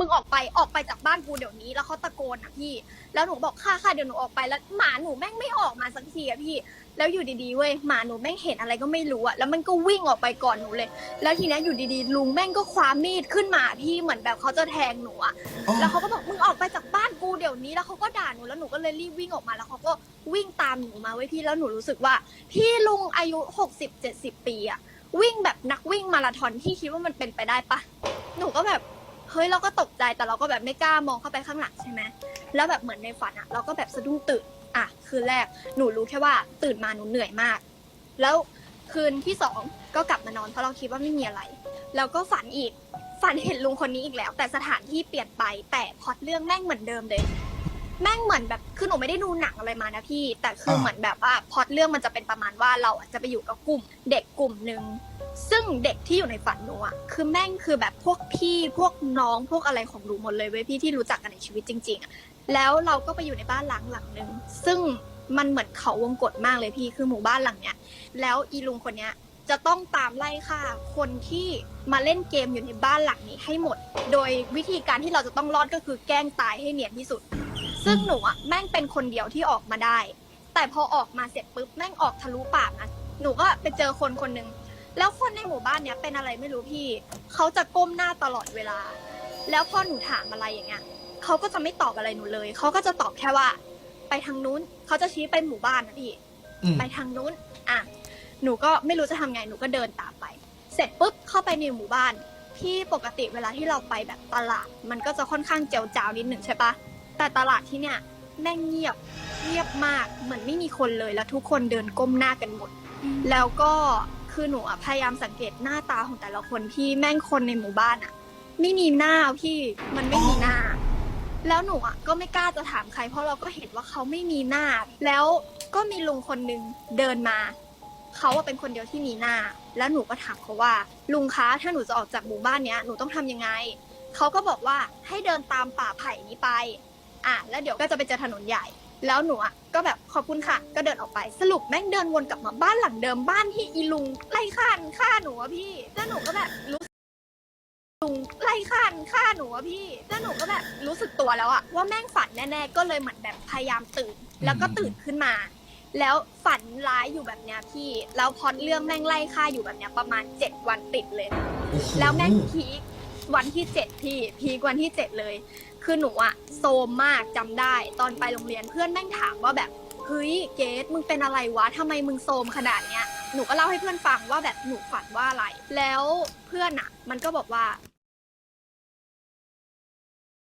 มึงออกไปออกไปจากบ้านกูเดี๋ยวนี้แล้วเขาตะโกนอะพี่ แล้วหนูบอกค่ะค่ะเดี๋ยวหนูออกไปแล้วหมาหนูแม่งไม่ออกมาสักทีอะพี่ แล้วอยู่ดีๆเว้ยหมาหนูแม่งเห็นอะไรก็ไม่รู้อะแล้วมันก็วิ่งออกไปก่อนหนูเลย แล้วทีเนี้ยอยู่ดีๆลุงแม่งก็คว้ามีดขึ้นมาพี่เหมือนแบบเขาจะแทงหนูอะอ๋อแล้วเขาก็บอกมึงออกไปจากบ้านกูเดี๋ยวนี้แล้วเขาก็ด่าหนูแล้วหนูก็เลยรีบวิ่งออกมาแล้วเขาก็วิ่งตามหนูมาไว้ยพี่แล้วหนูรู้สึกว่า พี่ลุงอายุหกสิบเจ็ดสิบปีอะวิ่งแบบนักวิ่งมาราธอนที่คิดว่ามันเป็นไปได้ปะหนูก็แบบ เฮ้ยเราก็ตกใจแต่เราก็แบบไม่กล้ามองเข้าไปข้างหลังใช่ไหมแล้วแบบเหมือนในฝันอะเราก็แบบสะดุ้งตื่นอะคืนแรกหนูรู้แค่ว่าตื่นมาหนูเหนื่อยมาก แล้วคืนที่สองก็กลับมานอนเพราะเราคิดว่าไม่มีอะไร แล้วก็ฝันอีกฝันเห็นลุงคนนี้อีกแล้ว แต่สถานที่เปลี่ยนไปแต่พล็อตเรื่องแม่งเหมือนเดิมเลย แม่งเหมือนแบบคือหนูไม่ได้ดูหนังอะไรมานะพี่ แต่คือเหมือนแบบว่าพล็อตเรื่องมันจะเป็นประมาณว่าเราอะจะไปอยู่กับกลุ่ม เด็กกลุ่มหนึ่ง ซึ่งเด็กที่อยู่ในฝันหนูอะคือแม่งคือแบบพวกพี่พวกน้องพวกอะไรของหนูหมดเลยเว้ยพี่ที่รู้จักกันในชีวิตจริงๆอะแล้วเราก็ไปอยู่ในบ้านหลังหลังหนึ่งซึ่งมันเหมือนเขาวงกฏมากเลยพี่คือหมู่บ้านหลังเนี้ย แล้วอีลุงคนเนี้ยจะต้องตามไล่ฆ่าคนที่มาเล่นเกมอยู่ในบ้านหลังนี้ให้หมด โดยวิธีการที่เราจะต้องรอดก็คือแกล้งตายให้เนียนที่สุด ซึ่งหนูอะแม่งเป็นคนเดียวที่ออกมาได้ แต่พอออกมาเสร็จปุ๊บแม่งออกทะลุปากนะหนูก็ไปเจอคนคนหนึ่ง แล้วคนในหมู่บ้านเนี้ยเป็นอะไรไม่รู้พี่ เขาจะก้มหน้าตลอดเวลา แล้วพอหนูถามอะไรอย่างเงี้ยเขาก็จะไม่ตอบอะไรหนูเลย เขาก็จะตอบแค่ว่า ไปทางนู้น เขาจะชี้ไปหมู่บ้านนะพี่ อืมไปทางนู้น อะ หนูก็ไม่รู้จะทำไง หนูก็เดินตามไป เสร็จปุ๊บ เข้าไปในหมู่บ้าน ที่ปกติเวลาที่เราไปแบบตลาด มันก็จะค่อนข้างเจียวจาวนิดหนึ่งใช่ปะ แต่ตลาดที่เนี่ยแม่งเงียบ เงียบมาก เหมือนไม่มีคนเลย แล้วทุกคนเดินก้มหน้ากันหมด แล้วก็ คือหนูอะพยายามสังเกตหน้าตาของแต่ละคนที่แม่งคนในหมู่บ้านอะไม่มีหน้าพี่มันไม่มีหน้า แล้วหนูอะก็ไม่กล้าจะถามใคร เพราะเราก็เห็นว่าเขาไม่มีหน้า แล้วก็มีลุงคนหนึ่งเดินมา เขาอะเป็นคนเดียวที่มีหน้า แล้วหนูก็ถามเขาว่า ลุงคะถ้าหนูจะออกจากหมู่บ้านเนี้ยหนูต้องทำยังไง เขาก็บอกว่าให้เดินตามป่าไผ่นี้ไป อะแล้วเดี๋ยวก็จะไปเจอถนนใหญ่ แล้วหนูอะก็แบบขอบคุณค่ะ ก็เดินออกไปสรุปแม่งเดินวนกลับมาบ้านหลังเดิมบ้านที่อีลุงไล่ฆ่าฆ่าหนูอะพี่แล้วหนูก็แบบรู้ลุงไล่ฆ่าฆ่าหนูอะพี่แล้วหนูก็แบบรู้สึกตัวแล้วอะว่าแม่งฝันแน่ๆก็เลยเหมือนแบบพยายามตื่น แล้วก็ตื่นขึ้นมา แล้วฝันร้ายอยู่แบบเนี้ยพี่แล้วพล็อดเรื่องแม่งไล่ฆ่าอยู่แบบเนี้ยประมาณเจ็ดวันติดเลยโอ้โหแล้วแม่งพีควันที่เจ็ดพี่พีควันที่เจ็ดเลย คือหนูอะโซมมากจำได้ตอนไปโรงเรียนเพื่อนแม่งถามว่าแบบเฮ้ยเกดมึงเป็นอะไรวะทำไมมึงโซมขนาดเนี้ยหนูก็เล่าให้เพื่อนฟังว่าแบบหนูฝันว่าอะไร แล้วเพื่อนอะมันก็บอกว่า